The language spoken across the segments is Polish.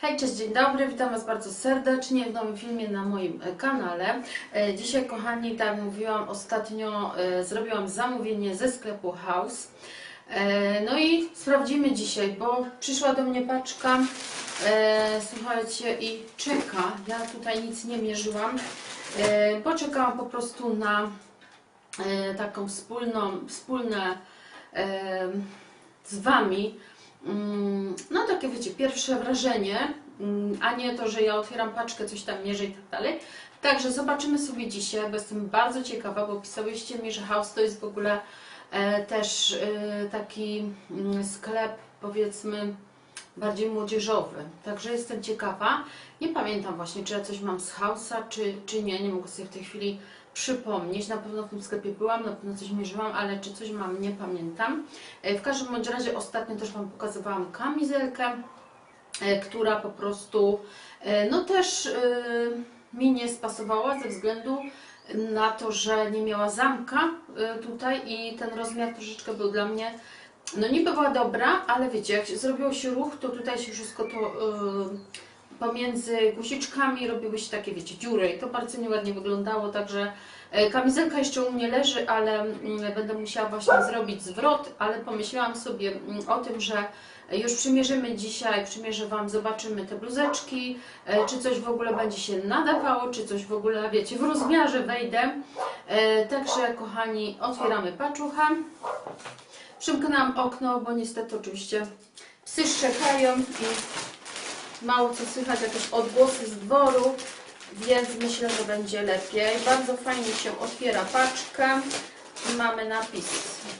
Hej, cześć, dzień dobry, witam Was bardzo serdecznie w nowym filmie na moim e, kanale. E, Dzisiaj, kochani, tak jak mówiłam ostatnio, e, zrobiłam zamówienie ze sklepu House. No i sprawdzimy dzisiaj, bo przyszła do mnie paczka, słuchajcie, i czeka. Ja tutaj nic nie mierzyłam, e, bo czekałam po prostu na taką wspólną, wspólne z Wami No takie wiecie, pierwsze wrażenie, mm, a nie to, że ja otwieram paczkę, coś tam mierzę i tak dalej. Także zobaczymy sobie dzisiaj, bo jestem bardzo ciekawa, bo pisałyście mi, że House to jest w ogóle e, też e, taki mm, sklep powiedzmy bardziej młodzieżowy. Także jestem ciekawa. Nie pamiętam właśnie, czy ja coś mam z House'a, czy, czy nie. Nie mogę sobie w tej chwili przypomnieć. Na pewno w tym sklepie byłam, na pewno coś mierzyłam, ale czy coś mam, nie pamiętam. E, W każdym bądź razie ostatnio też Wam pokazywałam kamizelkę, e, która po prostu e, no też mi nie spasowała ze względu na to, że nie miała zamka tutaj i ten rozmiar troszeczkę był dla mnie no niby była dobra, ale wiecie, jak zrobiło się ruch, to tutaj się wszystko to pomiędzy guziczkami robiły się takie, wiecie, dziury i to bardzo nieładnie wyglądało, także kamizelka jeszcze u mnie leży, ale mm, będę musiała właśnie zrobić zwrot, ale pomyślałam sobie mm, o tym, że już przymierzymy dzisiaj, przymierzę Wam, zobaczymy te bluzeczki, e, czy coś w ogóle będzie się nadawało, czy coś w ogóle, wiecie, w rozmiarze wejdę. E, Także, kochani, otwieramy paczuchę. Przymknęłam okno, bo niestety oczywiście psy szczekają i mało co słychać, jakieś odgłosy z dworu, więc myślę, że będzie lepiej. Bardzo fajnie się otwiera paczkę. Mamy napis,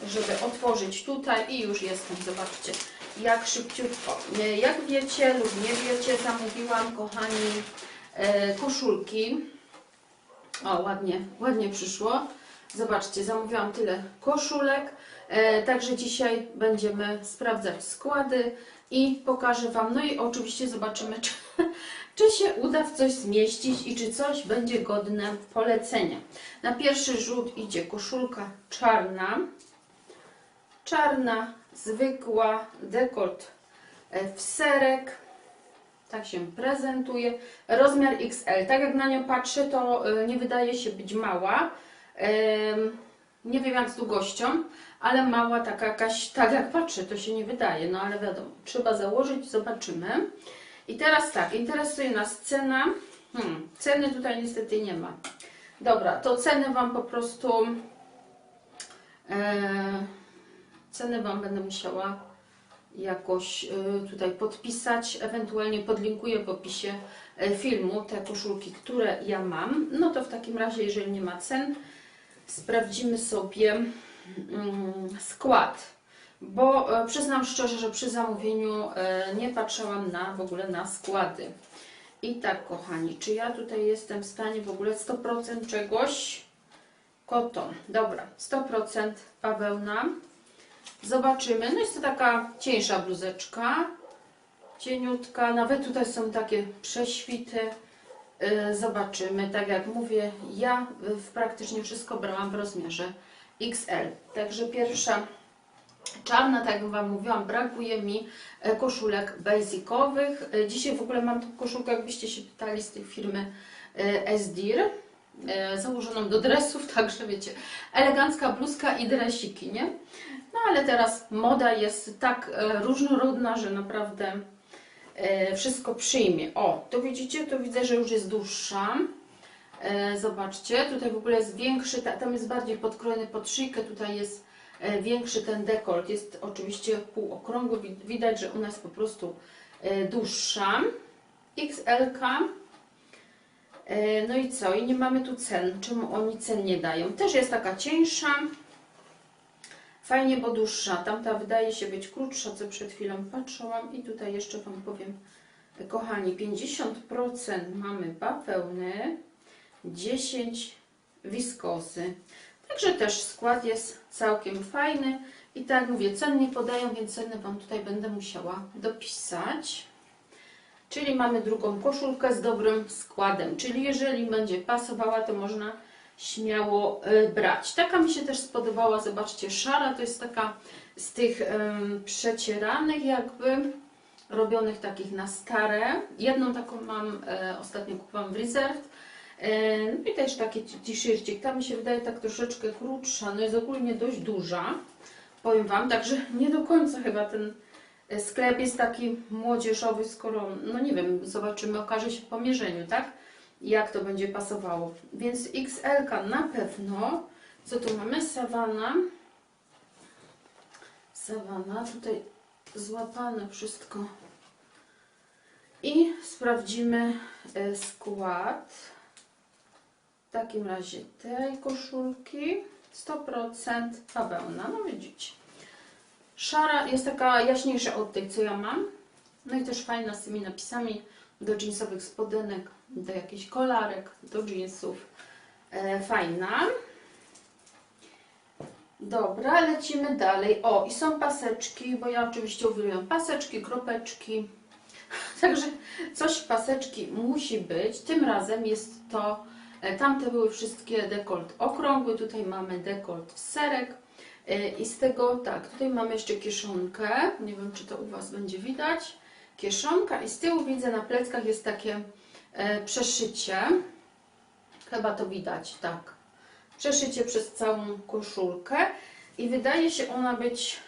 żeby otworzyć tutaj i już jestem. Zobaczcie, jak szybciutko. Jak wiecie lub nie wiecie, zamówiłam, kochani, e, koszulki. O, ładnie, ładnie przyszło. Zobaczcie, zamówiłam tyle koszulek. E, także dzisiaj będziemy sprawdzać składy i pokażę Wam. No i oczywiście zobaczymy, czy, czy się uda w coś zmieścić i czy coś będzie godne polecenia. Na pierwszy rzut idzie koszulka czarna. Czarna, zwykła, dekolt e, w serek. Tak się prezentuje. Rozmiar XL. Tak jak na nią patrzę, to e, nie wydaje się być mała. Nie wiem jak z długością, ale mała taka jakaś, tak jak patrzę, to się nie wydaje, no ale wiadomo, trzeba założyć, zobaczymy. I teraz tak, interesuje nas cena. Hmm, ceny tutaj niestety nie ma. Dobra, to ceny Wam po prostu, e, ceny Wam będę musiała jakoś e, tutaj podpisać, ewentualnie podlinkuję w opisie e, filmu te koszulki, które ja mam. No to w takim razie, jeżeli nie ma cen, sprawdzimy sobie mm, skład. Bo e, przyznam szczerze, że przy zamówieniu e, nie patrzyłam na w ogóle na składy. I tak, kochani, czy ja tutaj jestem w stanie w ogóle 100% czegoś? Koton, dobra, 100% bawełna. Zobaczymy. No jest to taka cieńsza bluzeczka, cieniutka. Nawet tutaj są takie prześwity. Y, Zobaczymy. Tak jak mówię, ja praktycznie wszystko brałam w rozmiarze XL. Także pierwsza czarna, tak jak Wam mówiłam, brakuje mi e, koszulek basicowych. E, Dzisiaj w ogóle mam tą koszulkę, jakbyście się pytali z tej firmy Esdir, e, założoną do dresów, także wiecie, elegancka bluzka i dresiki, nie? No ale teraz moda jest tak różnorodna, że naprawdę wszystko przyjmie. O, to widzicie, to widzę, że już jest dłuższa. Zobaczcie, tutaj w ogóle jest większy, ta- tam jest bardziej podkrojony pod szyjkę, tutaj jest większy ten dekolt. Jest oczywiście półokrągły, Wid- widać, że u nas po prostu e, dłuższa. XL. -ka. E, No i co? I nie mamy tu cen. Czemu oni cen nie dają? Też jest taka cieńsza. Fajnie, bo dłuższa. Tamta wydaje się być krótsza, co przed chwilą patrzyłam. I tutaj jeszcze Wam powiem, kochani, 50% mamy bawełny, 10 wiskozy. Także też skład jest całkiem fajny. I tak jak mówię, cen nie podają, więc ceny Wam tutaj będę musiała dopisać. Czyli mamy drugą koszulkę z dobrym składem. Czyli jeżeli będzie pasowała, to można śmiało y, brać. Taka mi się też spodobała, zobaczcie, szara to jest taka z tych przecieranych jakby robionych takich na stare. Jedną taką mam, e, ostatnio kupiłam w Reserved. E, no i też taki t-shircik. Ta mi się wydaje tak troszeczkę krótsza, no jest ogólnie dość duża. Powiem Wam, także nie do końca chyba ten e, sklep jest taki młodzieżowy, skoro, no nie wiem, zobaczymy, okaże się po mierzeniu, tak? Jak to będzie pasowało. Więc XL na pewno. Co tu mamy? Sawana. Sawana. Tutaj złapane wszystko. I sprawdzimy e, skład. W takim razie tej koszulki 100% bawełna. No widzicie. Szara jest taka jaśniejsza od tej, co ja mam. No i też fajna z tymi napisami do jeansowych spodenek, do jakichś kolarek, do jeansów. E, fajna. Dobra, lecimy dalej. O, i są paseczki, bo ja oczywiście uwielbiam paseczki, kropeczki. Także coś paseczki musi być. Tym razem jest to, tamte były wszystkie dekolt okrągły, tutaj mamy dekolt w serek. E, I z tego, tak, tutaj mamy jeszcze kieszonkę. Nie wiem, czy to u Was będzie widać. Kieszonka i z tyłu widzę na pleckach jest takie e, przeszycie. Chyba to widać, tak. Przeszycie przez całą koszulkę i wydaje się ona być,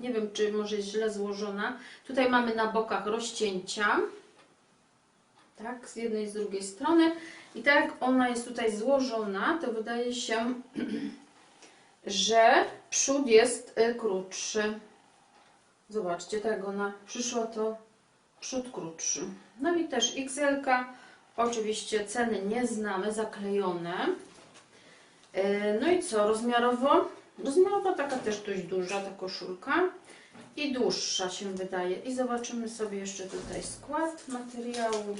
nie wiem czy może jest źle złożona. Tutaj mamy na bokach rozcięcia, tak, z jednej i z drugiej strony. I tak jak ona jest tutaj złożona, to wydaje się, że przód jest y, krótszy. Zobaczcie, tak ona przyszła, to przód krótszy. No i też XL, oczywiście ceny nie znamy, zaklejone. E, No i co, rozmiarowo? Rozmiarowo taka też dość duża ta koszulka i dłuższa się wydaje. I zobaczymy sobie jeszcze tutaj skład materiału.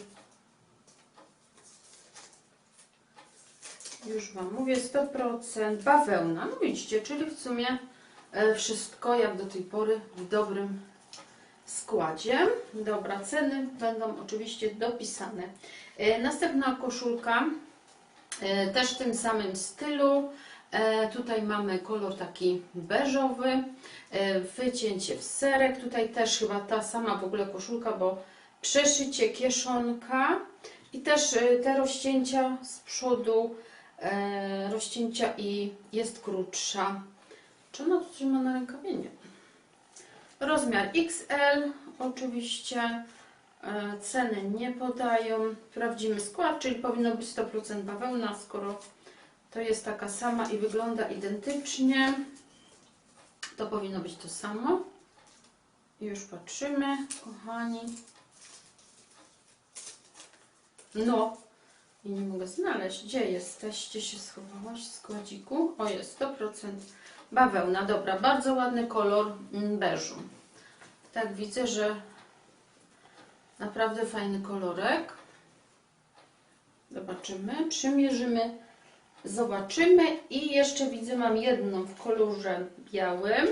Już Wam mówię, 100% bawełna. No widzicie, czyli w sumie e, wszystko jak do tej pory w dobrym składzie. Dobra, ceny będą oczywiście dopisane. E, Następna koszulka E, Też w tym samym stylu. Tutaj mamy kolor taki beżowy, wycięcie w serek. Tutaj też chyba ta sama w ogóle koszulka, bo przeszycie kieszonka i też te rozcięcia z przodu, rozcięcia i jest krótsza. Czy ona coś ma na rękawie? Nie. Rozmiar XL oczywiście. E, Ceny nie podają. Sprawdzimy skład, czyli powinno być 100% bawełna, skoro to jest taka sama i wygląda identycznie. To powinno być to samo. Już patrzymy, kochani. No, i nie mogę znaleźć. Gdzie jesteś? Gdzie się schowałaś w składziku? O, jest 100% bawełna. Dobra, bardzo ładny kolor mm, beżu. Tak, widzę, że Naprawdę fajny kolorek. Zobaczymy, przymierzymy, zobaczymy. I jeszcze widzę, mam jedną w kolorze białym.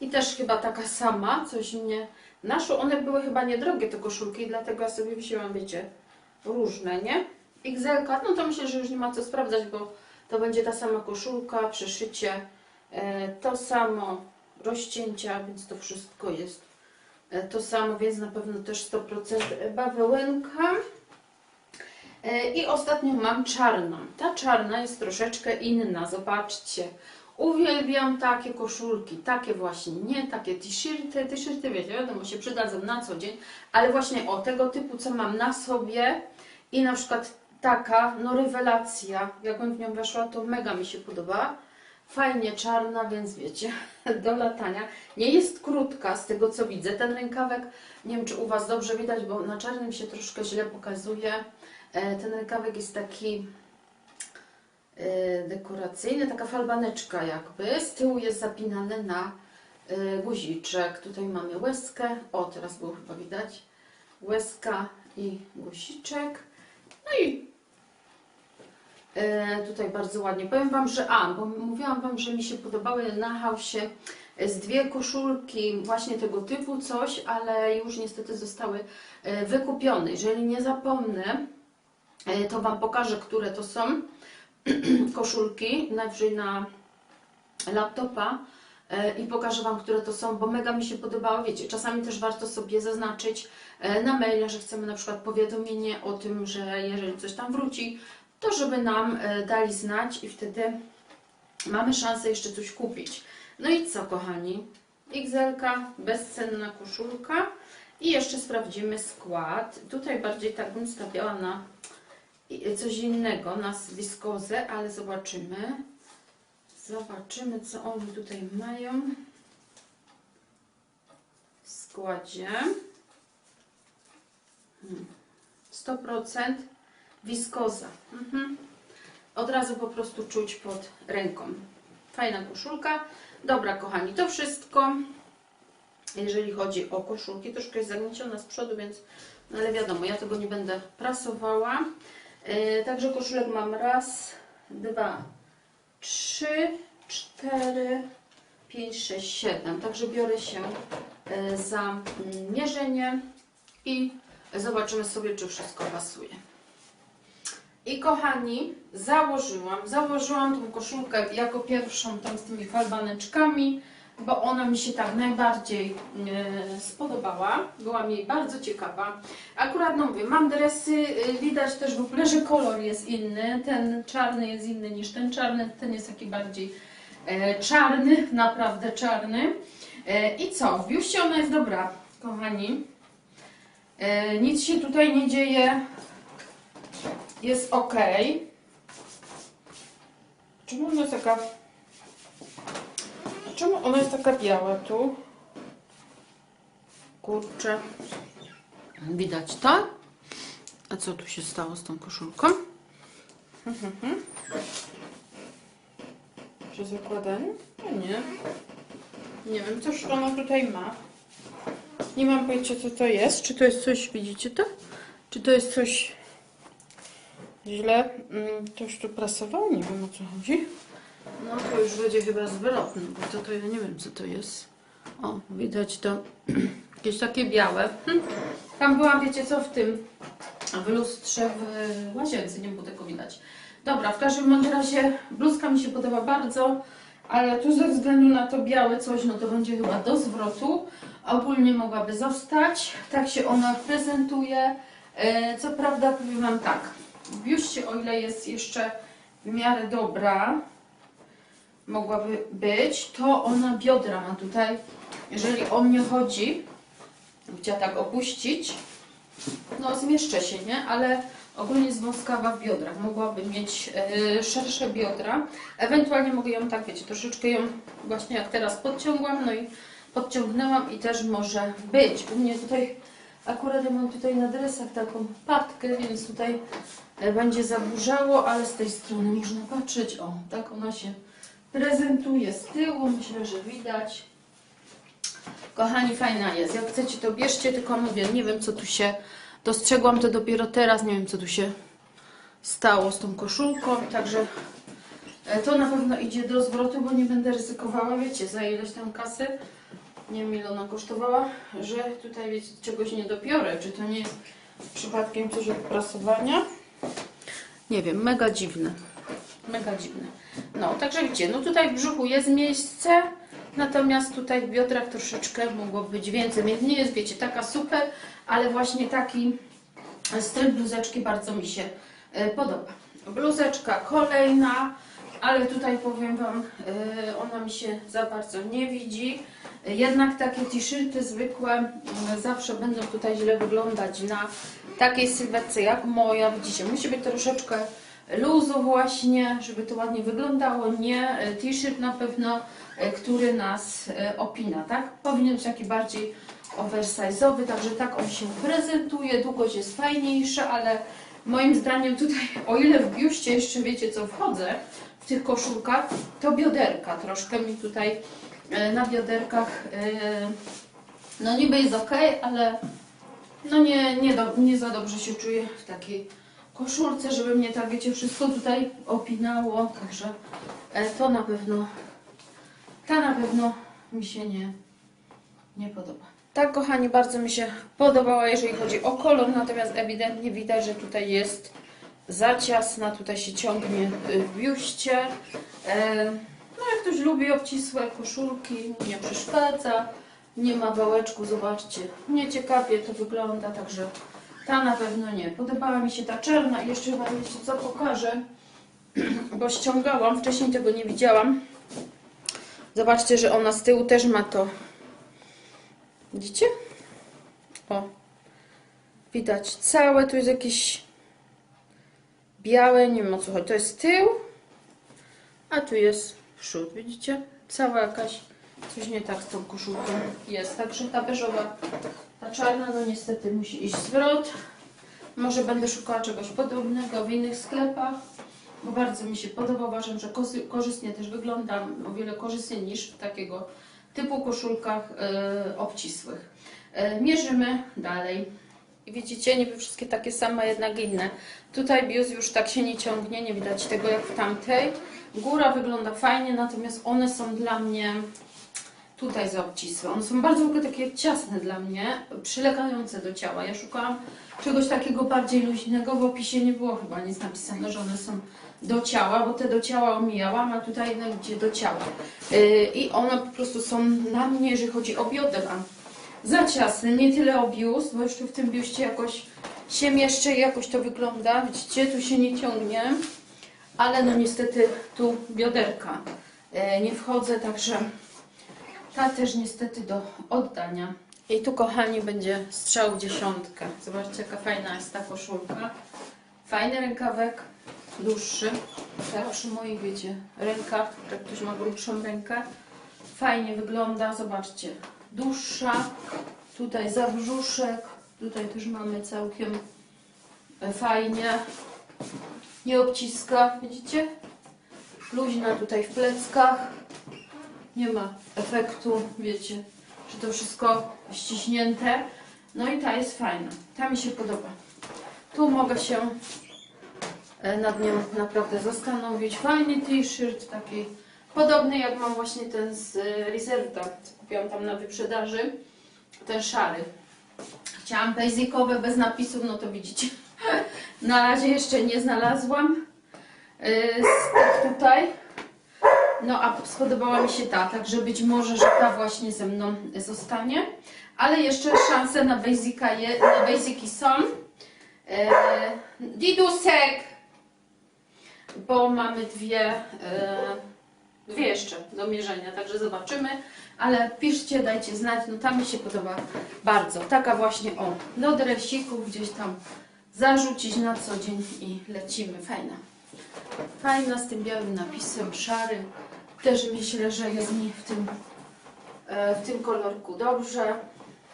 I też chyba taka sama, coś mnie naszło. One były chyba niedrogie te koszulki, dlatego ja sobie wzięłam, wiecie, różne, nie? XL, no to myślę, że już nie ma co sprawdzać, bo to będzie ta sama koszulka, przeszycie, e, to samo rozcięcia, więc to wszystko jest E, To samo, więc na pewno też 100% bawełenka. E, I ostatnio mam czarną. Ta czarna jest troszeczkę inna, zobaczcie. Uwielbiam takie koszulki, takie właśnie, nie takie t-shirty. T-shirty, wiecie, wiadomo, się przydadzą na co dzień, ale właśnie o tego typu, co mam na sobie i na przykład taka, no rewelacja. Jak bym w nią weszła, to mega mi się podoba. Fajnie czarna, więc wiecie, do latania. Nie jest krótka z tego co widzę. Ten rękawek, nie wiem czy u Was dobrze widać, bo na czarnym się troszkę źle pokazuje. E, Ten rękawek jest taki e, dekoracyjny, taka falbaneczka jakby. Z tyłu jest zapinane na e, guziczek. Tutaj mamy łezkę. O, teraz było chyba widać. Łezka i guziczek. No i tutaj bardzo ładnie. Powiem Wam, że a, bo mówiłam Wam, że mi się podobały na hausie z dwie koszulki właśnie tego typu coś, ale już niestety zostały e, wykupione. Jeżeli nie zapomnę, e, to Wam pokażę, które to są koszulki, najwyżej na laptopa e, i pokażę Wam, które to są, bo mega mi się podobało. Wiecie, czasami też warto sobie zaznaczyć e, na maila, że chcemy na przykład powiadomienie o tym, że jeżeli coś tam wróci, to żeby nam e, dali znać i wtedy mamy szansę jeszcze coś kupić. No i co, kochani? XL, bezcenna koszulka. I jeszcze sprawdzimy skład. Tutaj bardziej tak bym stawiała na i- coś innego, na wiskozę, ale zobaczymy. Zobaczymy, co oni tutaj mają w składzie. Hmm. 100% wiskoza. Mhm. Od razu po prostu czuć pod ręką. Fajna koszulka. Dobra, kochani, to wszystko. Jeżeli chodzi o koszulki, troszkę jest zagnieciona z przodu, więc, no ale wiadomo, ja tego nie będę prasowała. E, także koszulek mam raz, dwa, trzy, cztery, pięć, sześć, siedem. Także biorę się e, za mm, mierzenie i zobaczymy sobie, czy wszystko pasuje. I kochani, założyłam, założyłam tą koszulkę jako pierwszą tam z tymi falbaneczkami, bo ona mi się tak najbardziej e, spodobała. Byłam jej bardzo ciekawa. Akurat no mówię, mam dresy, e, widać też w ogóle, że kolor jest inny. Ten czarny jest inny niż ten czarny, ten jest taki bardziej e, czarny, naprawdę czarny. E, I co? W biuście ona jest dobra, kochani. E, nic się tutaj nie dzieje. Jest ok. Czemu ona jest taka Czemu ona jest taka biała tu? Kurczę. Widać to? A co tu się stało z tą koszulką? Przy zakładaniu? No nie. Nie wiem, coś ona tutaj ma. Nie mam pojęcia, co to jest. Czy to jest coś, widzicie to? Czy to jest coś źle? Mm, Ktoś tu prasował? Nie wiem, o co chodzi. No to już będzie chyba zwrotny, bo to, to ja nie wiem co to jest. O, widać to jakieś takie białe. Hm. Tam byłam, wiecie co, w tym, w lustrze w łazience, nie było tego widać. Dobra, w każdym razie bluzka mi się podoba bardzo, ale tu ze względu na to białe coś, no to będzie chyba do zwrotu. Ogólnie mogłaby zostać. Tak się ona prezentuje. E, co prawda powiem Wam tak, w biuście o ile jest jeszcze w miarę dobra, mogłaby być, to ona biodra ma tutaj. Jeżeli o mnie chodzi, chciała tak opuścić, no zmieszczę się, nie? Ale ogólnie jest wąskawa w biodrach. Mogłaby mieć e, szersze biodra. Ewentualnie mogę ją tak, wiecie, troszeczkę ją właśnie jak teraz podciągłam, no i podciągnęłam i też może być. U mnie tutaj, akurat mam tutaj na dresach taką patkę, więc tutaj będzie zaburzało, ale z tej strony można patrzeć, o, tak ona się prezentuje z tyłu, myślę, że widać. Kochani, fajna jest. Jak chcecie, to bierzcie, tylko mówię, nie wiem, co tu się dostrzegłam, to dopiero teraz, nie wiem, co tu się stało z tą koszulką, także e, to na pewno idzie do zwrotu, bo nie będę ryzykowała, wiecie, za ileś tam kasy, nie wiem, ile ona kosztowała, że tutaj, wiecie, czegoś nie dopiorę, czy to nie jest przypadkiem coś od prasowania. Nie wiem, mega dziwne. Mega dziwne. No, także widzicie, no tutaj w brzuchu jest miejsce, natomiast tutaj w biodrach troszeczkę mogło być więcej. Więc nie jest, wiecie, taka super, ale właśnie taki styl bluzeczki bardzo mi się e, podoba. Bluzeczka kolejna, ale tutaj powiem Wam, e, ona mi się za bardzo nie widzi. Jednak takie t-shirty zwykłe m, zawsze będą tutaj źle wyglądać na takiej sylwetce jak moja. Widzicie, musi być troszeczkę luzu właśnie, żeby to ładnie wyglądało. Nie e, t-shirt na pewno, który nas opina, tak? Powinien być taki bardziej oversize'owy, także tak on się prezentuje. Długość jest fajniejsza, ale moim zdaniem tutaj, o ile w biuście jeszcze wiecie co wchodzę w tych koszulkach, to bioderka troszkę mi tutaj e, na bioderkach e, no niby jest ok, ale no nie, nie, do, nie za dobrze się czuję w takiej koszulce, żeby mnie tak, wiecie, wszystko tutaj opinało, także e, to na pewno, ta na pewno mi się nie, nie podoba. Tak, kochani, bardzo mi się podobała, jeżeli chodzi o kolor, natomiast ewidentnie widać, że tutaj jest za ciasna, tutaj się ciągnie y, w biuście. E, No jak ktoś lubi obcisłe koszulki, nie przeszkadza, nie ma wałeczku, zobaczcie. Nie ciekawie to wygląda, także ta na pewno nie. Podobała mi się ta czarna i jeszcze Wam wiecie co pokażę, bo ściągałam, wcześniej tego nie widziałam. Zobaczcie, że ona z tyłu też ma to. Widzicie? O. Widać całe, tu jest jakieś białe, nie wiem o co chodzi. To jest tył, a tu jest przód, widzicie? Cała jakaś, coś nie tak z tą koszulką jest. Także ta beżowa, ta czarna, no niestety musi iść zwrot. Może będę szukała czegoś podobnego w innych sklepach, bo bardzo mi się podoba. Uważam, że korzystnie też wygląda, o wiele korzystniej niż w takiego typu koszulkach e, obcisłych. E, mierzymy dalej. I widzicie, niby wszystkie takie same, jednak inne. Tutaj bius już tak się nie ciągnie, nie widać tego jak w tamtej. Góra wygląda fajnie, natomiast one są dla mnie tutaj za obcisłe. One są bardzo w ogóle takie ciasne dla mnie, przylegające do ciała. Ja szukałam czegoś takiego bardziej luźnego, w opisie nie było chyba nic napisane, że one są do ciała, bo te do ciała omijałam, a tutaj jednak gdzie do ciała. Yy, I one po prostu są na mnie, jeżeli chodzi o biodra, za ciasne, nie tyle o biust, bo jeszcze w tym biuście jakoś się mieszczę i jakoś to wygląda. Widzicie, tu się nie ciągnie, ale no niestety tu bioderka e, nie wchodzę, także ta też niestety do oddania. I tu, kochani, będzie strzał w dziesiątkę. Zobaczcie, jaka fajna jest ta koszulka. Fajny rękawek, dłuższy. Przy moich, wiecie, rękach, jak ktoś ma grubszą rękę. Fajnie wygląda, zobaczcie. Dłuższa, tutaj zabrzuszek, tutaj też mamy całkiem fajnie. Nie obciska, widzicie? Luźna tutaj w pleckach. Nie ma efektu, wiecie, że to wszystko ściśnięte. No i ta jest fajna. Ta mi się podoba. Tu mogę się e, nad nią naprawdę zastanowić. Fajny t-shirt, taki podobny jak mam właśnie ten z e, Reserta. Kupiłam tam na wyprzedaży. Ten szary. Chciałam basicowe, bez napisów, no to widzicie. Na razie jeszcze nie znalazłam. Z tych tutaj. No a spodobała mi się ta, także być może, że ta właśnie ze mną zostanie. Ale jeszcze szanse na basica je, na basiki są. Yy, Didusek! Bo mamy dwie, yy, dwie jeszcze do mierzenia, także zobaczymy. Ale piszcie, dajcie znać, no ta mi się podoba bardzo. Taka właśnie o, do dresików gdzieś tam zarzucić na co dzień i lecimy. Fajna. Fajna z tym białym napisem, szarym. Też myślę, że jest mi w tym, e, w tym kolorku dobrze.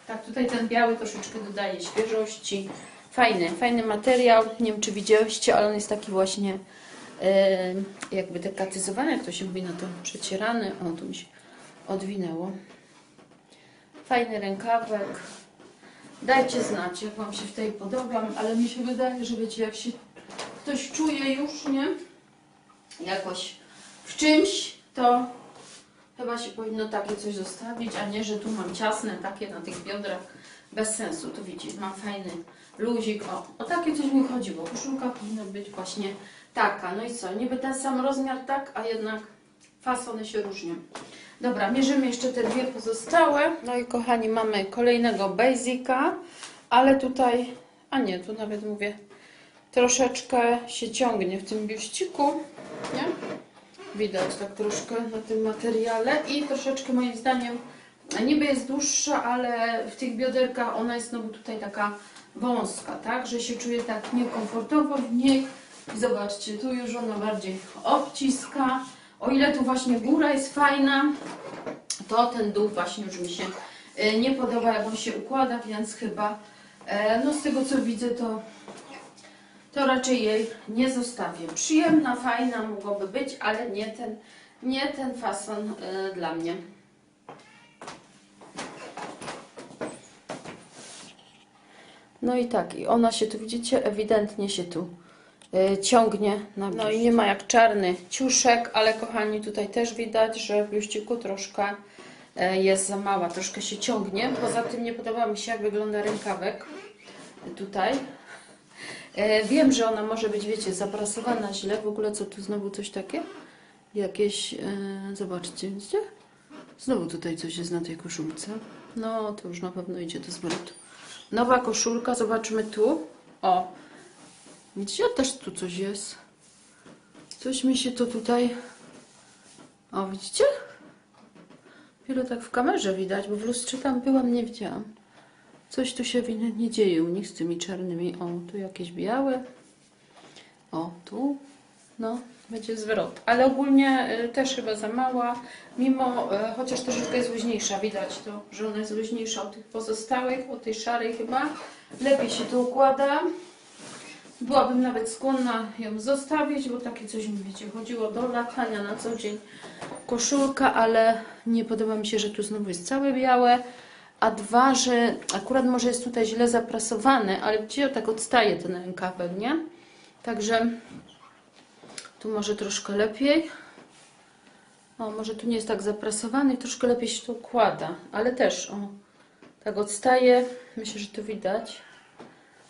Tak, tutaj ten biały troszeczkę dodaje świeżości. Fajny, fajny materiał. Nie wiem, czy widzieliście, ale on jest taki właśnie e, jakby dekatyzowany, jak to się mówi na to przecierany. O, tu mi się odwinęło. Fajny rękawek. Dajcie znać, jak Wam się w tej podobam, ale mi się wydaje, że wiecie, jak się ktoś czuje już, nie? Jakoś w czymś, to chyba się powinno takie coś zostawić, a nie, że tu mam ciasne takie na tych biodrach. Bez sensu, tu widzicie, mam fajny luzik. O, o takie coś mi chodziło. Koszulka powinna być właśnie taka. No i co, niby ten sam rozmiar, tak, a jednak fasony się różnią. Dobra, mierzymy jeszcze te dwie pozostałe. No i kochani, mamy kolejnego basica, ale tutaj, a nie, tu nawet mówię, troszeczkę się ciągnie w tym biuściku, nie? Widać tak troszkę na tym materiale i troszeczkę moim zdaniem niby jest dłuższa, ale w tych bioderkach ona jest znowu tutaj taka wąska, tak? Że się czuje tak niekomfortowo w niej. Zobaczcie, tu już ona bardziej obciska. O ile tu właśnie góra jest fajna, to ten dół właśnie już mi się e, nie podoba, jak on się układa, więc chyba, e, no z tego co widzę, to, to raczej jej nie zostawię. Przyjemna, fajna mogłoby być, ale nie ten, nie ten fason e, dla mnie. No i tak, i ona się tu, widzicie, ewidentnie się tu ciągnie. Na no i nie ma jak czarny ciuszek, ale kochani, tutaj też widać, że w biuściku troszkę e, jest za mała, troszkę się ciągnie. Poza tym nie podoba mi się, jak wygląda rękawek tutaj. E, Wiem, że ona może być, wiecie, zaprasowana źle. W ogóle co tu znowu coś takie? jakieś, e, zobaczcie, widzicie? Znowu tutaj coś jest na tej koszulce. No, to już na pewno idzie do zwrotu. Nowa koszulka, zobaczmy tu. O, widzicie, też tu coś jest. Coś mi się to tutaj... O, widzicie? Dopiero tak w kamerze widać, bo w lustrze tam byłam, nie widziałam. Coś tu się ewidentnie dzieje u nich z tymi czarnymi. O, tu jakieś białe. O, tu. No, będzie zwrot. Ale ogólnie y, też chyba za mała. Mimo, y, chociaż troszeczkę jest luźniejsza. Widać to, że ona jest luźniejsza od tych pozostałych, od tej szarej chyba. Lepiej się to układa. Byłabym nawet skłonna ją zostawić, bo takie coś mi wiecie, chodziło do latania na co dzień koszulka, ale nie podoba mi się, że tu znowu jest całe białe. A dwa, że akurat może jest tutaj źle zaprasowany, ale gdzie tak odstaje ten rękawek, nie? Także tu może troszkę lepiej. O, może tu nie jest tak zaprasowany troszkę lepiej się to układa, ale też, o, tak odstaje. Myślę, że to widać.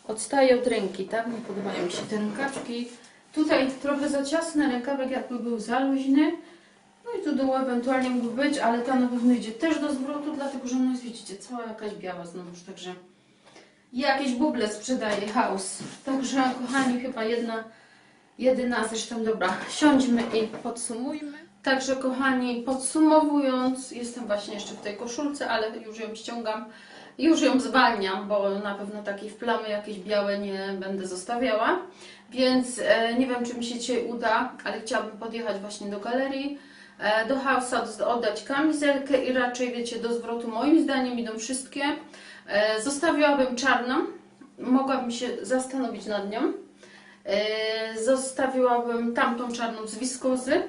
Odstaje od ręki, tak? Nie podobają mi się te rękaczki. Tutaj trochę za ciasny rękawek, jakby był za luźny. No i tu dołu ewentualnie mógł być, ale ta na pewno idzie też do zwrotu, dlatego że ona jest, widzicie, cała jakaś biała znowuż, także jakieś buble sprzedaje House. Także, kochani, chyba jedna, jedyna, zresztą dobra, siądźmy i podsumujmy. Także, kochani, podsumowując, jestem właśnie jeszcze w tej koszulce, ale już ją ściągam, już ją zwalniam, bo na pewno takiej w plamy jakieś białe nie będę zostawiała. Więc e, nie wiem, czy mi się dzisiaj uda, ale chciałabym podjechać właśnie do galerii, e, do House'a, oddać kamizelkę i raczej, wiecie, do zwrotu moim zdaniem idą wszystkie. E, Zostawiłabym czarną, mogłabym się zastanowić nad nią. Zostawiłabym tamtą czarną z wiskozy,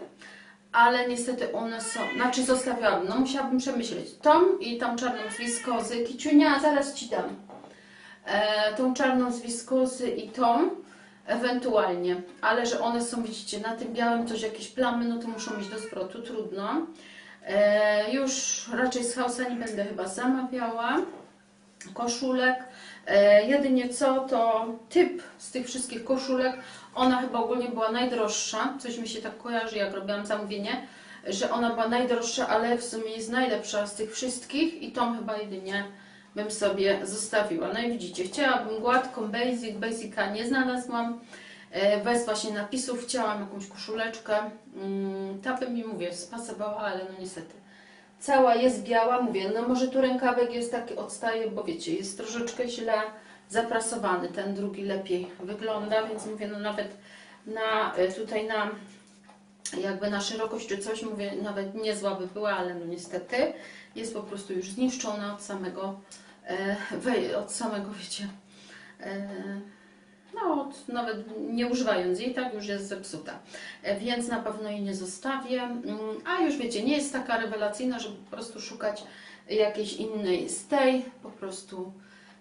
ale niestety one są, znaczy zostawiłabym, no musiałabym przemyśleć tą i tą czarną z wiskozy. Kiciunia, zaraz Ci dam. E, tą czarną z wiskozy i tą ewentualnie, ale że one są, widzicie, na tym białym coś jakieś plamy, no to muszą iść do zwrotu, trudno. E, już raczej z Hausa nie będę chyba zamawiała koszulek. E, jedynie co, to typ z tych wszystkich koszulek, ona chyba ogólnie była najdroższa. Coś mi się tak kojarzy, jak robiłam zamówienie, że ona była najdroższa, ale w sumie jest najlepsza z tych wszystkich i tą chyba jedynie bym sobie zostawiła. No i widzicie, chciałabym gładką basic, basica nie znalazłam. E, Bez właśnie napisów chciałam jakąś koszuleczkę. Mm, Ta by mi, mówię, spasowała, ale no niestety cała jest biała, mówię, no może tu rękawek jest taki, odstaje, bo wiecie, jest troszeczkę źle zaprasowany, ten drugi lepiej wygląda, więc mówię, no nawet na, e, tutaj na jakby na szerokość czy coś, mówię, nawet niezła by była, ale no niestety jest po prostu już zniszczona od samego, e, od samego, wiecie, e, no, od, nawet nie używając jej, tak już jest zepsuta. E, Więc na pewno jej nie zostawię. Mm, A już wiecie, nie jest taka rewelacyjna, żeby po prostu szukać jakiejś innej z tej. Po prostu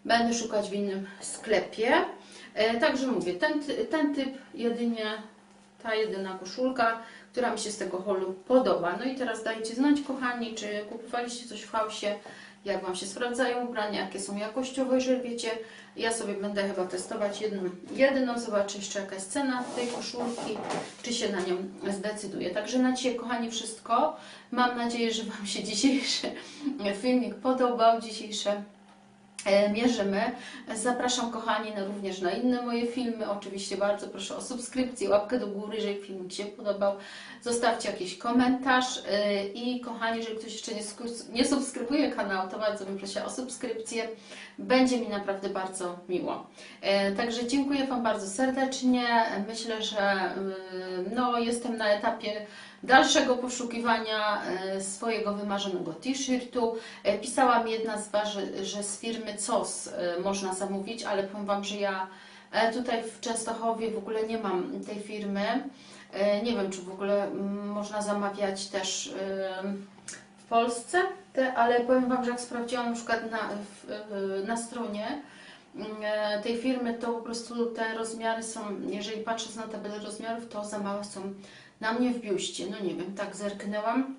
będę szukać w innym sklepie. E, Także mówię, ten, ten typ jedynie, ta jedyna koszulka, która mi się z tego holu podoba. No i teraz dajcie znać, kochani, czy kupowaliście coś w hausie, jak Wam się sprawdzają ubrania, jakie są jakościowe, jeżeli wiecie. Ja sobie będę chyba testować jedną, jedyną, zobaczę jeszcze jaka jest cena tej koszulki, czy się na nią zdecyduję. Także na dzisiaj, kochani, wszystko. Mam nadzieję, że Wam się dzisiejszy filmik podobał, dzisiejsze mierzymy. Zapraszam kochani na, również na inne moje filmy. Oczywiście bardzo proszę o subskrypcję, łapkę do góry, jeżeli filmik się podobał. Zostawcie jakiś komentarz e, i kochani, jeżeli ktoś jeszcze nie, subskrybuje kanału, to bardzo bym prosiła o subskrypcję. Będzie mi naprawdę bardzo miło. E, Także dziękuję Wam bardzo serdecznie. Myślę, że no, jestem na etapie dalszego poszukiwania e, swojego wymarzonego t-shirtu. E, Pisała mi jedna z Was, że, z firmy COS e, można zamówić, ale powiem Wam, że ja tutaj w Częstochowie w ogóle nie mam tej firmy. Nie wiem, czy w ogóle mm, można zamawiać też w Polsce, te, ale powiem Wam, że jak sprawdziłam na przykład na, na stronie mm, tej firmy, to po prostu te rozmiary są, jeżeli patrzę na tabelę rozmiarów, to za małe są na mnie w biuście. No nie wiem, tak zerknęłam.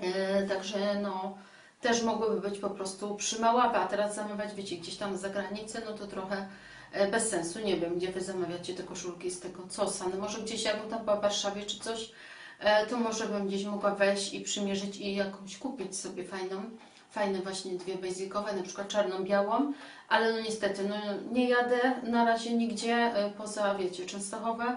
E, Także no też mogłyby być po prostu przymaławe, a teraz zamawiać, wiecie, gdzieś tam za granicę, no to trochę e, bez sensu. Nie wiem, gdzie Wy zamawiacie te koszulki z tego COSA. No może gdzieś, jakbym tam była w Warszawie czy coś, E, to może bym gdzieś mogła wejść i przymierzyć i jakąś kupić sobie fajną, fajne właśnie dwie basicowe, na przykład czarną-białą, ale no niestety, no nie jadę na razie nigdzie e, poza, wiecie, Częstochowa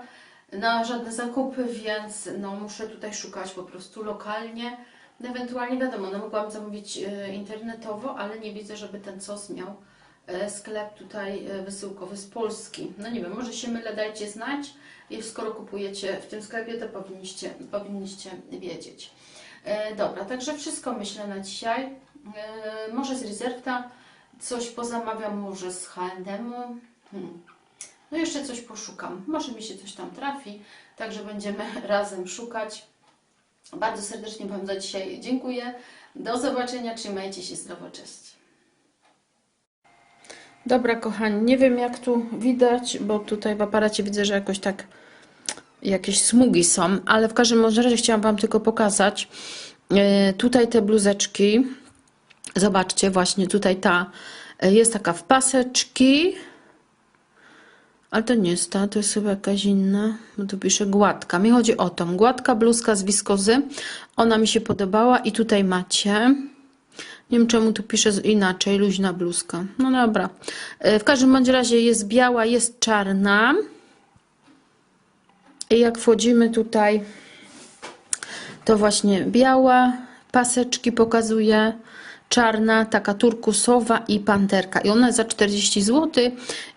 na żadne zakupy, więc no muszę tutaj szukać po prostu lokalnie. Ewentualnie wiadomo, no mogłam zamówić e, internetowo, ale nie widzę, żeby ten sos miał e, sklep tutaj e, wysyłkowy z Polski. No nie wiem, może się mylę, dajcie znać. Skoro kupujecie w tym sklepie, to powinniście, powinniście wiedzieć. Dobra, także wszystko myślę na dzisiaj. Może z Reservta coś pozamawiam, może z H&M. Hmm. No jeszcze coś poszukam. Może mi się coś tam trafi, także będziemy razem szukać. Bardzo serdecznie Wam za dzisiaj dziękuję. Do zobaczenia, trzymajcie się zdrowo, cześć. Dobra, kochani, nie wiem jak tu widać, bo tutaj w aparacie widzę, że jakoś tak jakieś smugi są, ale w każdym razie chciałam Wam tylko pokazać e, tutaj te bluzeczki. Zobaczcie, właśnie tutaj ta e, jest taka w paseczki, ale to nie jest ta, to jest chyba jakaś inna, bo tu pisze gładka. Mi chodzi o tą gładka bluzka z wiskozy. Ona mi się podobała i tutaj macie. Nie wiem czemu tu pisze inaczej, luźna bluzka. No dobra. E, W każdym bądź razie jest biała, jest czarna. I jak wchodzimy tutaj, to właśnie biała, paseczki pokazuje, czarna, taka turkusowa i panterka. I ona za 40 zł.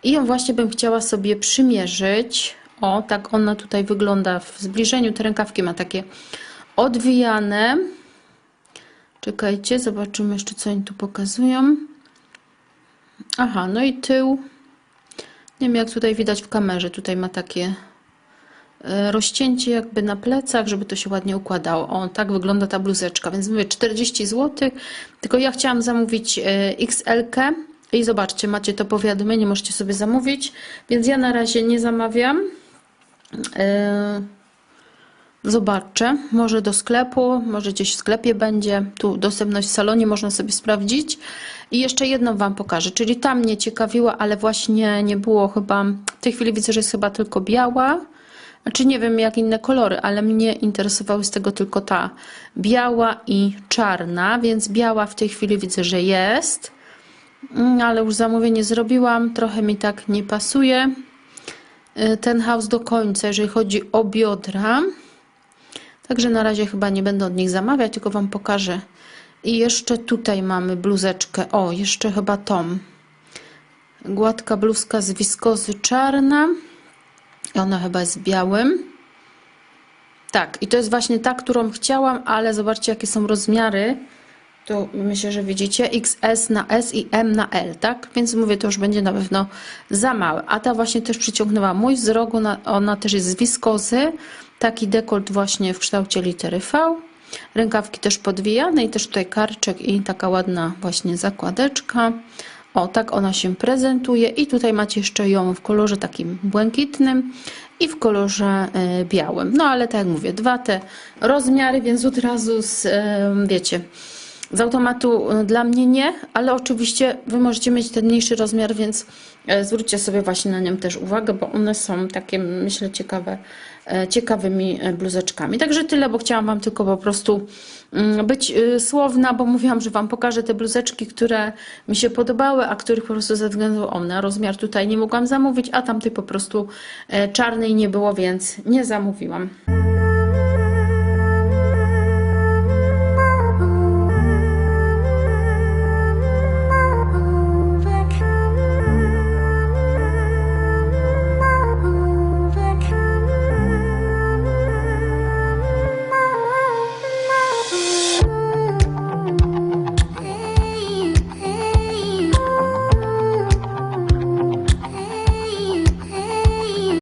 I ją właśnie bym chciała sobie przymierzyć. O, tak ona tutaj wygląda w zbliżeniu. Te rękawki ma takie odwijane. Czekajcie, zobaczymy jeszcze, co oni tu pokazują. Aha, no i tył. Nie wiem, jak tutaj widać w kamerze. Tutaj ma takie rozcięcie jakby na plecach, żeby to się ładnie układało. O, tak wygląda ta bluzeczka, więc mówię 40 zł. Tylko ja chciałam zamówić e, XL-kę i zobaczcie, macie to powiadomienie, możecie sobie zamówić, więc ja na razie nie zamawiam. E, Zobaczę, może do sklepu, może gdzieś w sklepie będzie. Tu dostępność w salonie można sobie sprawdzić. I jeszcze jedną Wam pokażę, czyli ta mnie ciekawiła, ale właśnie nie było chyba. W tej chwili widzę, że jest chyba tylko biała. Znaczy nie wiem jak inne kolory, ale mnie interesowały z tego tylko ta biała i czarna, więc biała w tej chwili widzę, że jest. Mm, Ale już zamówienie zrobiłam, trochę mi tak nie pasuje y, ten house do końca, jeżeli chodzi o biodra. Także na razie chyba nie będę od nich zamawiać, tylko Wam pokażę. I jeszcze tutaj mamy bluzeczkę. O, jeszcze chyba tą. Gładka bluzka z wiskozy czarna. Ona chyba jest białym. Tak, i to jest właśnie ta, którą chciałam, ale zobaczcie, jakie są rozmiary. Tu myślę, że widzicie XS na S i M na L, tak? Więc mówię, to już będzie na pewno za małe. A ta właśnie też przyciągnęła mój wzrok. Ona, ona też jest z wiskozy. Taki dekolt właśnie w kształcie litery V. Rękawki też podwijane i też tutaj karczek i taka ładna właśnie zakładeczka. O, tak ona się prezentuje i tutaj macie jeszcze ją w kolorze takim błękitnym i w kolorze e, białym. No ale tak jak mówię, dwa te rozmiary, więc od razu z, e, wiecie, z automatu e, dla mnie nie, ale oczywiście Wy możecie mieć ten mniejszy rozmiar, więc e, zwróćcie sobie właśnie na nią też uwagę, bo one są takie, myślę, ciekawe, e, ciekawymi e, bluzeczkami. Także tyle, bo chciałam Wam tylko po prostu mm, być e, słowna, bo mówiłam, że Wam pokażę te bluzeczki, które mi się podobały, a których po prostu ze względu na rozmiar tutaj nie mogłam zamówić, a tamtej po prostu czarnej nie było, więc nie zamówiłam.